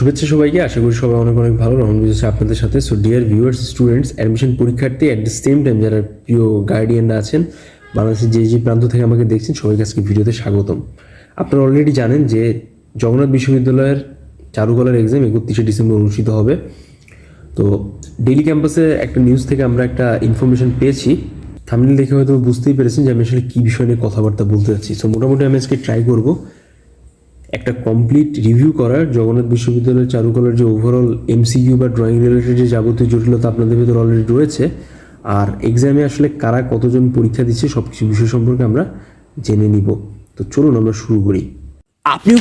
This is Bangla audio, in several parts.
শুভেচ্ছা সবাইকে। আশা করি সবাই অনেক অনেক ভালো। রহমান বুঝেছে আপনাদের সাথে। So dear viewers students admission পরীক্ষার্থী অ্যাট দ্য সেম টাইম যারা প্রিয় গার্ডিয়ানরা আছেন, বাংলাদেশের যে যে প্রান্ত থেকে আমাকে দেখছেন, সবাইকে আজকে ভিডিওতে স্বাগতম। আপনারা অলরেডি জানেন যে জগন্নাথ বিশ্ববিদ্যালয়ের চারুকলার এক্সাম একত্রিশে ডিসেম্বর অনুষ্ঠিত হবে। তো ডেইলি ক্যাম্পাসে একটা নিউজ থেকে আমরা একটা ইনফরমেশন পেয়েছি। থামনেল দেখে হয়তো বুঝতেই পেরেছেন যে আমি আসলে কী বিষয় নিয়ে কথাবার্তা বলতে যাচ্ছি। সো মোটামুটি আমি আজকে ট্রাই করব। একটা কমপ্লিট রিভিউ করার জগন্নাথ বিশ্ববিদ্যালয়ের চারুকলার যে ওভারঅল এমসিকিউ বা ড্রয়িং রিলেটেড যে যাবতীয় জটিলতা আপনাদের ভিতরে অলরেডি রয়েছে আর এক্সামে আসলে কারা কতজন পরীক্ষা দিচ্ছে সব কিছু বিষয় সম্পর্কে আমরা জেনে নিব। তো চলুন আমরা শুরু করি। আপনিও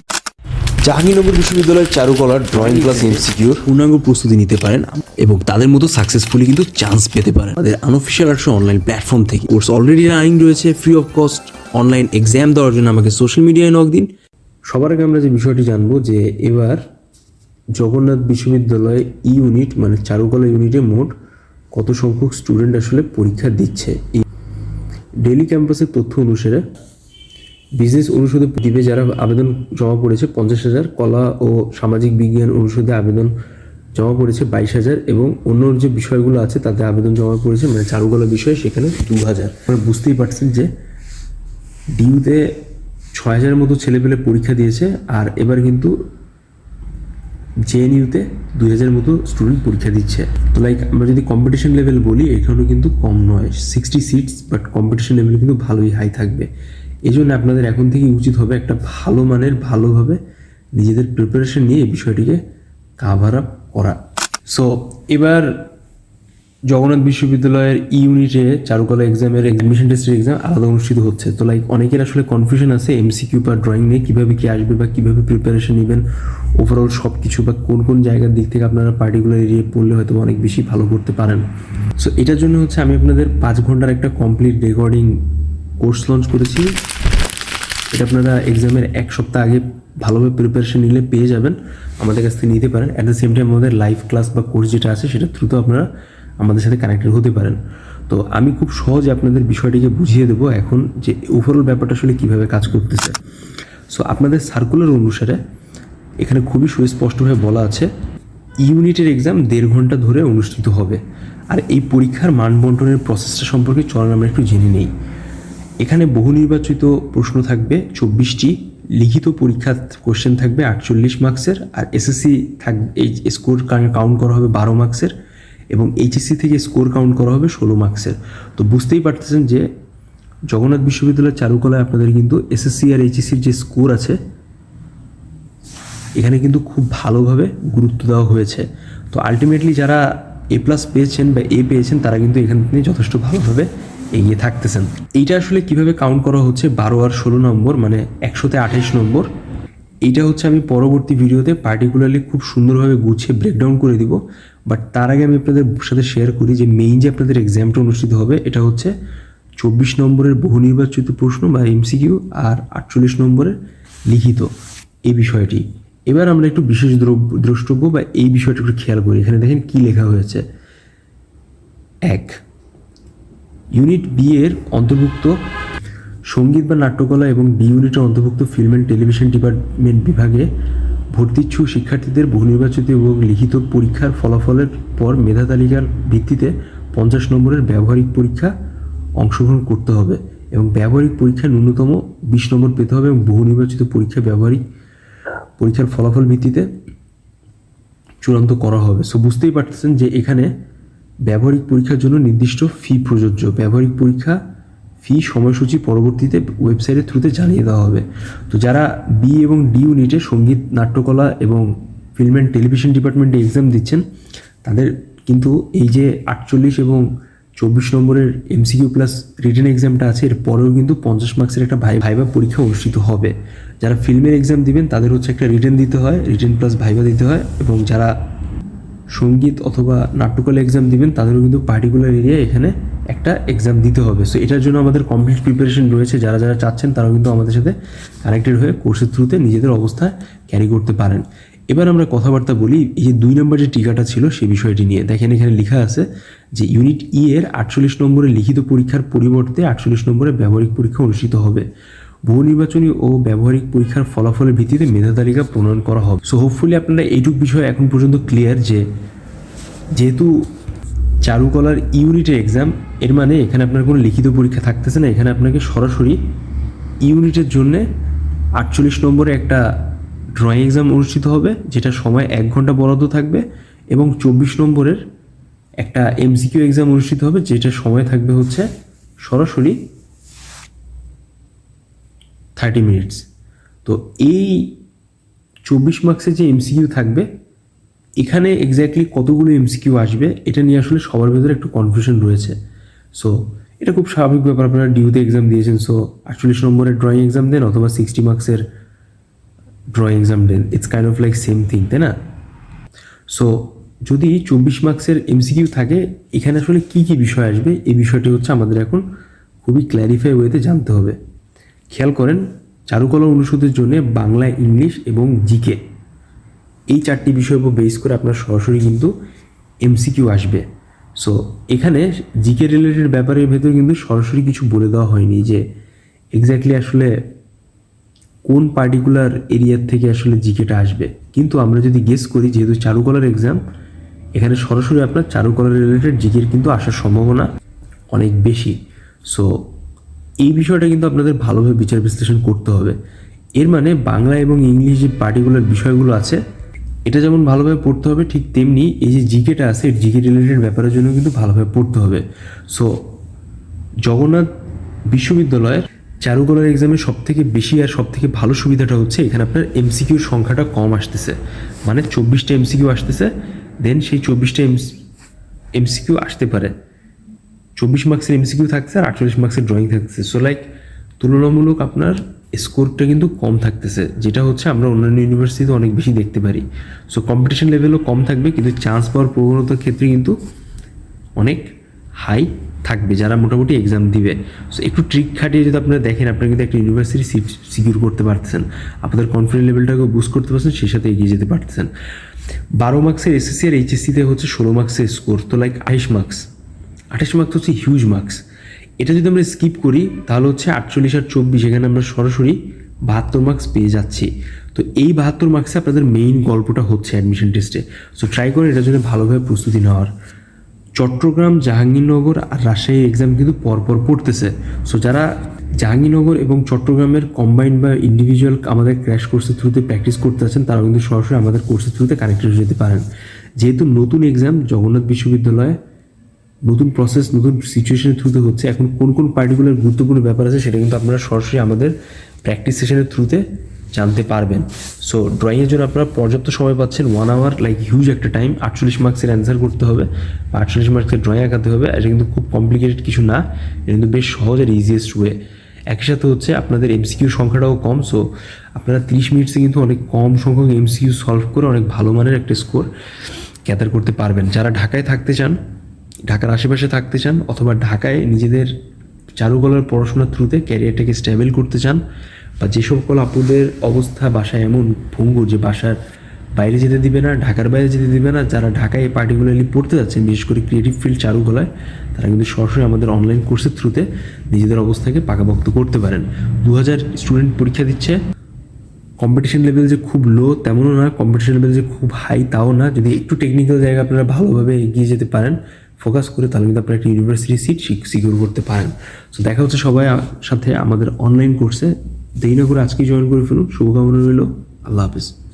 জাহাঙ্গীরনগর বিশ্ববিদ্যালয়ের চারুকলার ড্রয়িং ক্লাস এমসিকিউর পূর্ণাঙ্গ প্রস্তুতি নিতে পারেন এবং তাদের মতো সাকসেসফুলি কিন্তু চান্স পেতে পারেন। তাদের আনঅফিসিয়াল আর্টস অনলাইন প্ল্যাটফর্ম থেকে। কোর্স অলরেডি রানিং রয়েছে free of cost online exam দেওয়ার জন্য আমাকে সোশ্যাল মিডিয়ায় নক দিন। সবার আগে আমরা যে বিষয়টি জানব যে এবার জগন্নাথ বিশ্ববিদ্যালয়ে ইউনিট মানে চারুকলা ইউনিটে মোট কত সংখ্যক স্টুডেন্ট আসলে পরীক্ষা দিচ্ছে? এই ডেলি ক্যাম্পাসের তথ্য অনুসারে বিজনেস অনুষদে দ্বীপে যারা আবেদন জমা পড়েছে পঞ্চাশ হাজার, কলা ও সামাজিক বিজ্ঞান অনুষদে আবেদন জমা পড়েছে বাইশ হাজার এবং অন্য যে বিষয়গুলো আছে তাতে আবেদন জমা পড়েছে মানে চারুকলা বিষয় সেখানে দু হাজার। আপনারা বুঝতেই পারছেন যে ডিউতে ছয় হাজারের মতো ছেলেপেলে পরীক্ষা দিয়েছে আর এবার কিন্তু জেএনইউতে দুই হাজারের মতো স্টুডেন্ট পরীক্ষা দিচ্ছে। তো লাইক আমরা যদি কম্পিটিশন লেভেল বলি, এখানেও কিন্তু কম নয় sixty seats but competition level কিন্তু ভালোই হাই থাকবে। এই জন্য আপনাদের এখন থেকে উচিত হবে একটা ভালো মানের, ভালোভাবে নিজেদের প্রিপারেশন নিয়ে এই বিষয়টিকে কাভার আপ করা। সো এবার জগন্নাথ বিশ্ববিদ্যালয়ের ইউনিটে চারুকলা এক্সামের অ্যাডমিশন টেস্টের এক্সাম আলাদা অনুষ্ঠিত হচ্ছে। তো লাইক অনেকের আসলে কনফিউশন আছে এমসিকিউ বা ড্রয়িং নিয়ে কীভাবে কী আসবে বা কীভাবে প্রিপারেশন নেবেন ওভারঅল সব কিছু বা কোন কোন জায়গার দিক থেকে আপনারা পার্টিকুলার এরিয়া পড়লে হয়তো অনেক বেশি ভালো করতে পারেন। সো এটার জন্য হচ্ছে আমি আপনাদের পাঁচ ঘণ্টার একটা কমপ্লিট রেকর্ডিং কোর্স লঞ্চ করেছি। এটা আপনারা এক্সামের এক সপ্তাহ আগে ভালোভাবে প্রিপারেশন নিলে পেয়ে যাবেন, আমাদের কাছ থেকে নিতে পারেন। অ্যাট দ্য সেম টাইম আমাদের লাইভ ক্লাস বা কোর্স যেটা আছে, সেটা থ্রুতে আপনারা আমাদের সাথে কানেক্টেড হতে পারেন। তো আমি খুব সহজে আপনাদের বিষয়টিকে বুঝিয়ে দেবো এখন যে ওভারঅল ব্যাপারটা আসলে কীভাবে কাজ করতেছে। সো আপনাদের সার্কুলার অনুসারে এখানে খুবই সুস্পষ্টভাবে বলা আছে, ইউনিটের এক্সাম দেড় ঘণ্টা ধরে অনুষ্ঠিত হবে। আর এই পরীক্ষার মান বন্টনের প্রসেসটা সম্পর্কে চলন আমরা একটু জেনে নেই। এখানে বহু নির্বাচিত প্রশ্ন থাকবে, চব্বিশটি লিখিত পরীক্ষা কোশ্চেন থাকবে, আটচল্লিশ মার্কসের আর এসএসসি থাকবে এই স্কোর কাউন্ট করা হবে, বারো মার্কসের এবং এইচএসসি থেকে স্কোর কাউন্ট করা হবে ষোলো মার্কসের তো বুঝতেই পারতেছেন যে জগন্নাথ বিশ্ববিদ্যালয়ের চারুকলায় আপনাদের কিন্তু এসএসসি আর এইচএসসির যে স্কোর আছে, এখানে কিন্তু খুব ভালোভাবে গুরুত্ব দেওয়া হয়েছে। তো আলটিমেটলি যারা এ প্লাস পেয়েছেন বা এ পেয়েছেন, তারা কিন্তু এখান থেকে যথেষ্ট ভালোভাবে এগিয়ে থাকতেছেন। এইটা আসলে কীভাবে কাউন্ট করা হচ্ছে? বারো আর ষোলো নম্বর মানে একশোতে আঠাইশ নম্বর। এইটা হচ্ছে আমি পরবর্তী ভিডিওতে পার্টিকুলারলি খুব সুন্দরভাবে গুছিয়ে ব্রেকডাউন করে দিব। বাট তার আগে আমি আপনাদের সাথে শেয়ার করি যে মেইন যে আপনাদের এক্সামটা অনুষ্ঠিত হবে, এটা হচ্ছে চব্বিশ নম্বরের বহু নির্বাচিত প্রশ্ন বা এমসিকিউ আর আটচল্লিশ নম্বরের লিখিত এই বিষয়টি। এবার আমরা একটু বিশেষ দ্রব্য দ্রষ্টব্য বা এই বিষয়টা একটু খেয়াল করি। এখানে দেখেন কি লেখা হয়েছে। এক ইউনিট বি এর অন্তর্ভুক্ত সংগীত বা নাট্যকলা এবং বি ইউনিটের অন্তর্ভুক্ত ফিল্ম অ্যান্ড টেলিভিশন ডিপার্টমেন্ট বিভাগে ভর্তিচ্ছু শিক্ষার্থীদের বহুনির্বাচিত এবং লিখিত পরীক্ষার ফলাফলের পর মেধা তালিকার ভিত্তিতে পঞ্চাশ নম্বরের ব্যবহারিক পরীক্ষা অংশগ্রহণ করতে হবে এবং ব্যবহারিক পরীক্ষায় ন্যূনতম বিশ নম্বর পেতে হবে এবং বহুনির্বাচিত পরীক্ষা ব্যবহারিক পরীক্ষার ফলাফল ভিত্তিতে চূড়ান্ত করা হবে। সো বুঝতেই পারতেছেন যে এখানে ব্যবহারিক পরীক্ষার জন্য নির্দিষ্ট ফি প্রযোজ্য। ব্যবহারিক পরীক্ষা ফি সময়সূচি পরবর্তীতে ওয়েবসাইটের থ্রুতে জানিয়ে দেওয়া হবে। তো যারা বি এবং ডি ইউনিটে সংগীত, নাট্যকলা এবং ফিল্ম অ্যান্ড টেলিভিশন ডিপার্টমেন্টে এক্সাম দিচ্ছেন, তাদের কিন্তু এই যে আটচল্লিশ এবং চব্বিশ নম্বরের এমসিকিউ প্লাস রিটেন এক্সামটা আছে, এর পরেও কিন্তু পঞ্চাশ মার্কসের একটা ভাই ভাইবা পরীক্ষা অনুষ্ঠিত হবে। যারা ফিল্মের এক্সাম দিবেন, তাদের হচ্ছে একটা রিটেন দিতে হয় রিটেন প্লাস ভাইবা দিতে হয় এবং যারা সংগীত অথবা নাট্যকলা এক্সাম দিবেন, তাদেরও কিন্তু পার্টিকুলার এরিয়া এখানে একটা এক্সাম দিতে হবে। সো এটার জন্য আমাদের কমপ্লিট প্রিপারেশন রয়েছে। যারা যারা চাচ্ছেন, তারাও কিন্তু আমাদের সাথে কানেক্টেড হয়ে কোর্সের থ্রুতে নিজেদের অবস্থা ক্যারি করতে পারেন। এবার আমরা কথাবার্তা বলি, এই যে দুই নম্বর যে টিকাটা ছিল, সে বিষয়টি নিয়ে। দেখেন, এখানে লেখা আছে যে ইউনিট ই এর আটচল্লিশ নম্বরের লিখিত পরীক্ষার পরিবর্তে আটচল্লিশ নম্বরের ব্যবহারিক পরীক্ষা অনুষ্ঠিত হবে। বহু নির্বাচনী ও ব্যবহারিক পরীক্ষার ফলাফলের ভিত্তিতে মেধা তালিকা প্রণয়ন করা হবে। সো হোপফুলি আপনারা এইটুক বিষয় এখন পর্যন্ত ক্লিয়ার যে, যেহেতু চারুকলার ইউনিটের এক্সাম এর মানে এখানে আপনার কোনো লিখিত পরীক্ষা থাকতেছে না, এখানে আপনাকে সরাসরি ইউনিটের জন্য আটচল্লিশ নম্বরে একটা ড্রয়িং এক্সাম অনুষ্ঠিত হবে, যেটা সময় এক ঘণ্টা বরাদ্দ থাকবে এবং চব্বিশ নম্বরের একটা এমসিকিউ এক্সাম অনুষ্ঠিত হবে, যেটা সময় থাকবে হচ্ছে সরাসরি থার্টি মিনিটস তো এই চব্বিশ মার্কসের যে এমসিকিউ থাকবে এখানে এক্স্যাক্টলি কতগুলো এমসিকিউ আসবে, এটা নিয়ে আসলে সবার ভেতরে একটু কনফিউশন রয়েছে। সো এটা খুব স্বাভাবিক ব্যাপার, আপনারা ডিউতে এক্সাম দিয়েছেন সো আটচল্লিশ নম্বরের ড্রয়িং এক্সাম দেন অথবা সিক্সটি মার্কসের drawing exam then. It's kind of like same thing তাই না? সো যদি চব্বিশ মার্কসের এমসিকিউ থাকে, এখানে আসলে কী কী বিষয় আসবে, এই বিষয়টি হচ্ছে আমাদের এখন খুবই ক্ল্যারিফাই ওয়েতে জানতে হবে। খেয়াল করেন, চারুকলা অনুষদের জন্য বাংলা, ইংলিশ এবং জিকে এই চারটি বিষয়ের উপর বেস করে আপনার সরাসরি কিন্তু এমসিকিউ আসবে। সো এখানে জিকে রিলেটেড ব্যাপারের ভেতরে কিন্তু সরাসরি কিছু বলে দেওয়া হয়নি যে এক্স্যাক্টলি আসলে কোন পার্টিকুলার এরিয়ার থেকে আসলে জিকেটা আসবে। কিন্তু আমরা যদি গেস করি, যেহেতু চারুকলার এক্সাম এখানে সরাসরি আপনার চারুকলার রিলেটেড জিকের কিন্তু আসার সম্ভাবনা অনেক বেশি। সো এই বিষয়টা কিন্তু আপনাদের ভালোভাবে বিচার বিশ্লেষণ করতে হবে। এর মানে বাংলা এবং ইংলিশ যে পার্টিকুলার বিষয়গুলো আছে এটা যেমন ভালোভাবে পড়তে হবে, ঠিক তেমনি এই যে জিকেটা আছে জিকে রিলেটেড ব্যাপারের জন্য কিন্তু ভালোভাবে পড়তে হবে। সো জগন্নাথ বিশ্ববিদ্যালয়ের চারুকলার এক্সামে সব থেকে বেশি আর সব থেকে ভালো সুবিধাটা হচ্ছে, এখানে আপনার এমসিকিউর সংখ্যাটা কম আসতেছে। মানে চব্বিশটা এমসিকিউ আসতেছে দেন সেই চব্বিশটা এমস এমসিকিউ আসতে পারে। চব্বিশ মার্কসের এমসিকিউ থাকছে আর আটচল্লিশ মার্কসের ড্রয়িং থাকছে। সো লাইক তুলনামূলক আপনার স্কোরটা কিন্তু কম থাকতেছে, যেটা হচ্ছে আমরা অন্যান্য ইউনিভার্সিটিতে অনেক বেশি দেখতে পারি। সো কম্পিটিশন লেভেলও কম থাকবে, কিন্তু চান্স পাওয়ার প্রবণতার ক্ষেত্রে কিন্তু অনেক হাই থাকবে, যারা মোটামুটি এক্সাম দিবে। সো একটু ট্রিক খাটিয়ে যদি আপনারা দেখেন, আপনারা কিন্তু একটা ইউনিভার্সিটি সিট সিকিউর করতে পারতেছেন। আপনাদের কনফিডেন্স লেভেলটাকে বুস্ট করতে পারছেন সেই সাথে এগিয়ে যেতে পারতেছেন। বারো মার্কসের এসএসসি আর এইচএসসিতে হচ্ছে ষোলো মার্কসের স্কোর তো লাইক আঠাশ মার্কস আঠাশ মার্কস হচ্ছে হিউজ মার্কস এটা যদি আমরা স্কিপ করি, তাহলে হচ্ছে আটচল্লিশ আর চব্বিশ, এখানে আমরা সরাসরি বাহাত্তর মার্কস পেয়ে যাচ্ছি। তো এই বাহাত্তর মার্কসে আপনাদের মেইন গল্পটা হচ্ছে অ্যাডমিশন টেস্টে সো ট্রাই করে এটার জন্য ভালোভাবে প্রস্তুতি নেওয়ার। চট্টগ্রাম, জাহাঙ্গীরনগর আর রাজশাহী এক্সাম কিন্তু পরপর পড়তেছে। সো যারা জাহাঙ্গীরনগর এবং চট্টগ্রামের কম্বাইন্ড বা ইন্ডিভিজুয়াল আমাদের ক্র্যাশ কোর্সের থ্রুতে প্র্যাকটিস করতে আছেন তারা কিন্তু সরাসরি আমাদের কোর্সের থ্রুতে কানেক্টেড হয়ে যেতে পারেন। যেহেতু নতুন এক্সাম জগন্নাথ বিশ্ববিদ্যালয়ে নতুন প্রসেস নতুন সিচুয়েশনের থ্রুতে হচ্ছে। এখন কোন কোন পার্টিকুলার গুরুত্বপূর্ণ ব্যাপার আছে সেটা কিন্তু আপনারা সরাসরি আমাদের প্র্যাকটিস সেশনের থ্রুতে জানতে পারবেন। সো ড্রয়িংয়ের জন্য আপনারা পর্যাপ্ত সময় পাচ্ছেন। ওয়ান আওয়ার লাইক হিউজ একটা টাইম আটচল্লিশ মার্কসের অ্যান্সার করতে হবে। আটচল্লিশ মার্কসের ড্রয়িং আঁকাতে হবে। এটা কিন্তু খুব কমপ্লিকেটেড কিছু না। এটা কিন্তু বেশ সহজ আর ইজিয়েস্ট ওয়ে একই সাথে হচ্ছে আপনাদের এমসিকিউ সংখ্যাটাও কম। সো আপনারা তিরিশ মিনিটসে কিন্তু অনেক কম সংখ্যক এমসিকিউ সলভ করে অনেক ভালো মানের একটা স্কোর গ্যাদার করতে পারবেন। যারা ঢাকায় থাকতে চান ঢাকার আশেপাশে থাকতে চান অথবা ঢাকায় নিজেদের চারুকলার পড়াশোনার থ্রুতে ক্যারিয়ারটাকে স্ট্যাবেল করতে চান বা যে সকল আপুদের অবস্থা বাসায় এমন ভঙ্গুর যে বাসার বাইরে যেতে দিবে না, ঢাকার বাইরে যেতে দিবে না, যারা ঢাকায় পার্টিকুলারলি পড়তে যাচ্ছেন, বিশেষ করে ক্রিয়েটিভ ফিল্ড চারুকলায়, তারা কিন্তু সরাসরি আমাদের অনলাইন কোর্সের থ্রুতে নিজেদের অবস্থাকে পাকাপোক্ত করতে পারেন। দু হাজার স্টুডেন্ট পরীক্ষা দিচ্ছে। কম্পিটিশন লেভেল যে খুব লো তেমনও না কম্পিটিশন লেভেল যে খুব হাই তাও না। যদি একটু টেকনিক্যাল জায়গায় আপনারা ভালোভাবে এগিয়ে যেতে পারেন ফোকাস করে তাহলে কিন্তু আপনারা একটা ইউনিভার্সিটি সিট সিকিউর করতে পারেন। সো দেখা হচ্ছে সবাই সাথে আমাদের অনলাইন কোর্সে দেরি না করে আজকেই জয়েন করে ফেলুন। শুভকামনা রইল। আল্লাহ হাফিজ।